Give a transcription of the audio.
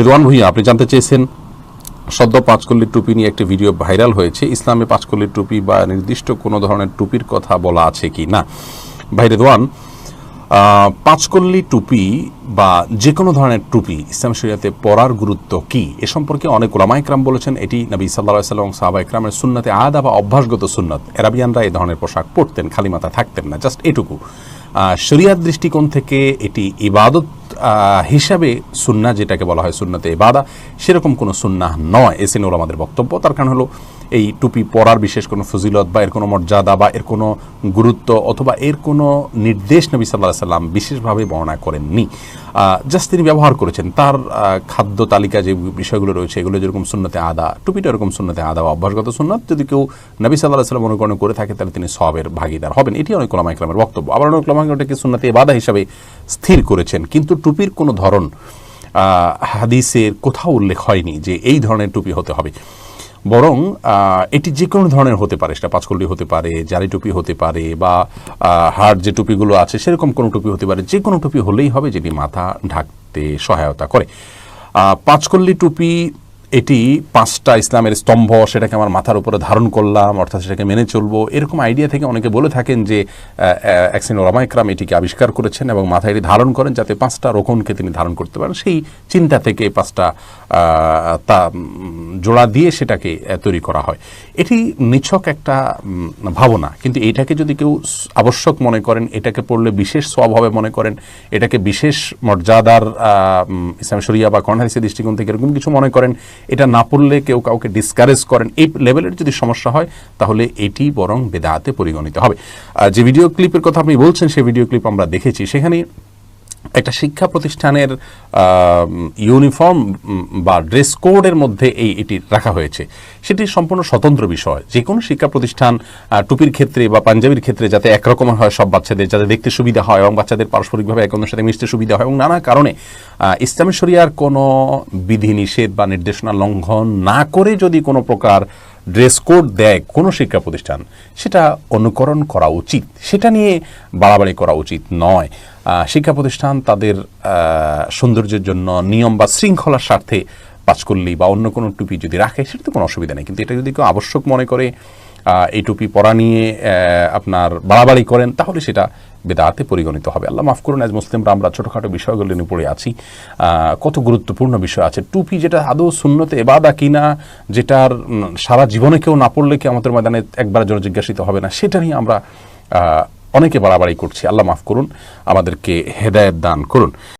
রিদওয়ান ভুইয়া আপনি জানতে চেয়েছেন সদ্য পাঁচকল্লির টুপি নিয়ে একটি ভিডিও ভাইরাল হয়েছে। ইসলামে পাঁচকল্লির টুপি বা নির্দিষ্ট কোনো ধরনের টুপির কথা বলা আছে কি না? ভাই আহ, পাঁচকল্লি টুপি বা যে কোনো ধরনের টুপি ইসলাম শরিয়াতে পরার গুরুত্ব কি? এ সম্পর্কে অনেক ওলামা ইকরাম বলেছেন এটি নবী সাল্লাহ সাল্লাম সাহাবা ইকরামের সুন্নতে আদা বা অভ্যাসগত সুন্নত। এরাবিয়ানরা এই ধরনের পোশাক পরতেন খালি মাথা থাকতেন না জাস্ট এটুকু। শরিয়ার দৃষ্টিকোণ থেকে এটি ইবাদত হিসাবে সুন্না যেটাকে বলা হয় সুন্নতে বাদা সেরকম কোনো সুন্না নয় এসেন ওর আমাদের বক্তব্য। তার কারণ হলো এই টুপি পরার বিশেষ কোনো ফজিলত বা এর কোনো মর্যাদা বা এর কোনো গুরুত্ব অথবা এর কোনো নির্দেশ নবী সাল্লাহ সাল্লাম বিশেষভাবে বর্ণনা করেননি। জাস্ট তিনি ব্যবহার করেছেন। তার খাদ্য তালিকা যে বিষয়গুলো রয়েছে, এগুলো যেরকম সুন্নতে আদা, টুপিটা এরকম সুন্নতে আদা বা অভ্যাসগত সুন্নত। যদি কেউ নবী সাল্লাহ সাল্লাম অনুকরণ করে থাকে, তাহলে তিনি সবের ভাগিদার হবেন। এটি অনেক ওলামা ইকরামের বক্তব্য। আবার অনেক ওলামা ইকরাম এটাকে সুন্নতে ইবাদা হিসাবে স্থির করেছেন। কিন্তু টুপির কোনো ধরন হাদিসের কোথাও উল্লেখ হয়নি যে এই ধরনের টুপি হতে হবে। বরং এটি যে কোনো ধরনের হতে পারে, সেটা পাঁচকল্লি হতে পারে জারি টুপি হতে পারে, বা হার্ট যে টুপিগুলো আছে, সেরকম কোনো টুপি হতে পারে যে কোনো টুপি হলেই হবে, যেটি মাথা ঢাকতে সহায়তা করে। পাঁচকল্লি টুপি এটি পাঁচটা ইসলামের স্তম্ভ, সেটাকে আমার মাথার উপরে ধারণ করলাম, অর্থাৎ সেটাকে মেনে চলবো। এরকম আইডিয়া থেকে অনেকে বলে থাকেন যে একসিন ওলামাইকরাম এটিকে আবিষ্কার করেছেন এবং মাথায় এটি ধারণ করেন যাতে পাঁচটা রোকনকে তিনি ধারণ করতে পারেন। সেই চিন্তা থেকে পাঁচটা তা জোড়া দিয়ে সেটাকে তৈরি করা হয়। এটি নিছক একটা ভাবনা, কিন্তু এটাকে যদি কেউ আবশ্যক মনে করেন, এটাকে পড়লে বিশেষ স্বভাবে মনে করেন, এটাকে বিশেষ মর্যাদার ইসলাম শরিয়া বা কর্নারিসের দৃষ্টিকোণ থেকে এরকম কিছু মনে করেন এটা না পড়লে কেউ কাউকে ডিসকারেজ করেন। এই লেভেলের যদি সমস্যা হয়, তাহলে এটি বরং বেদাতে পরিগণিত হবে। যে ভিডিও ক্লিপের কথা আপনি বলছেন, সেই ভিডিও ক্লিপ আমরা দেখেছি। সেখানে একটা শিক্ষা প্রতিষ্ঠানের ইউনিফর্ম বা ড্রেস কোডের মধ্যে এই এটি রাখা হয়েছে। সেটি সম্পূর্ণ স্বতন্ত্র বিষয়। যে কোনো শিক্ষা প্রতিষ্ঠান টুপির ক্ষেত্রে বা পাঞ্জাবির ক্ষেত্রে যাতে একরকম হয় সব বাচ্চাদের, যাতে দেখতে সুবিধা হয় এবং বাচ্চাদের পারস্পরিকভাবে এক অন্যের সাথে মিশতে সুবিধা হয় এবং নানা কারণে ইসলামী শরিয়ার কোনো বিধিনিষেধ বা নির্দেশনা লঙ্ঘন না করে যদি কোনো প্রকার ড্রেস কোড দেয় কোনো শিক্ষা প্রতিষ্ঠান, সেটা অনুকরণ করা উচিত। সেটা নিয়ে বাড়াবাড়ি করা উচিত নয়। শিক্ষা প্রতিষ্ঠান তাদের সৌন্দর্যের জন্য নিয়ম বা শৃঙ্খলার স্বার্থে পাঁচকল্লি বা অন্য কোনো টুপি যদি রাখে, সেটা তো কোনো অসুবিধা নেই। কিন্তু এটা যদি কেউ আবশ্যক মনে করে এই টুপি পরা নিয়ে আপনার বাড়াবাড়ি করেন, তাহলে সেটা বেদাতে পরিগণিত হবে। আল্লাহ মাফ করুন আজ মুসলিমরা আমরা ছোটোখাটো বিষয়গুলি নিয়ে পড়ে আছি। কত গুরুত্বপূর্ণ বিষয় আছে। টুপি যেটা আদৌ শূন্যতে এবাদা কিনা, যেটার সারা জীবনে কেউ না পড়লে কি আমাদের ময়দানে একবার জন্য জিজ্ঞাসিত হবে না, সেটা নিয়ে আমরা অনেকে বাড়াবাড়ি করছি। আল্লাহ মাফ করুন, আমাদেরকে হেদায়ত দান করুন।